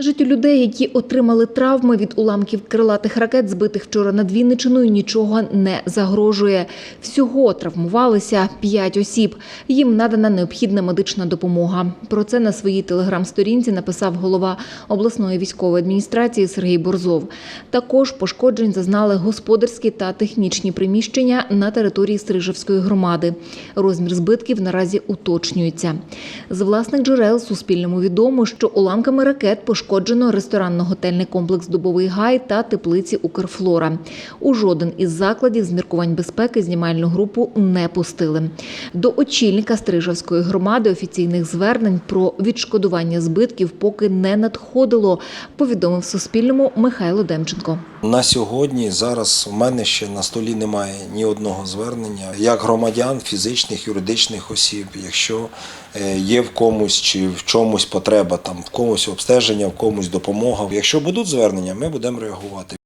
Життю людей, які отримали травми від уламків крилатих ракет, збитих вчора над Вінничиною, нічого не загрожує. Всього травмувалися п'ять осіб. Їм надана необхідна медична допомога. Про це на своїй телеграм-сторінці написав голова обласної військової адміністрації Сергій Борзов. Також пошкоджень зазнали господарські та технічні приміщення на території Стрижевської громади. Розмір збитків наразі уточнюється. З власних джерел Суспільному відомо, що уламками ракет пошкоджено ресторанно-готельний комплекс Дубовий Гай та теплиці Укрфлора. У жоден із закладів з міркувань безпеки знімальну групу не пустили. До очільника Стрижавської громади офіційних звернень про відшкодування збитків поки не надходило, повідомив Суспільному Михайло Демченко. На сьогодні зараз у мене ще на столі немає ні одного звернення як громадян, фізичних, юридичних осіб. Якщо е, є в комусь чи в чомусь потреба, там в комусь обстеження, в комусь допомога. Якщо будуть звернення, ми будемо реагувати.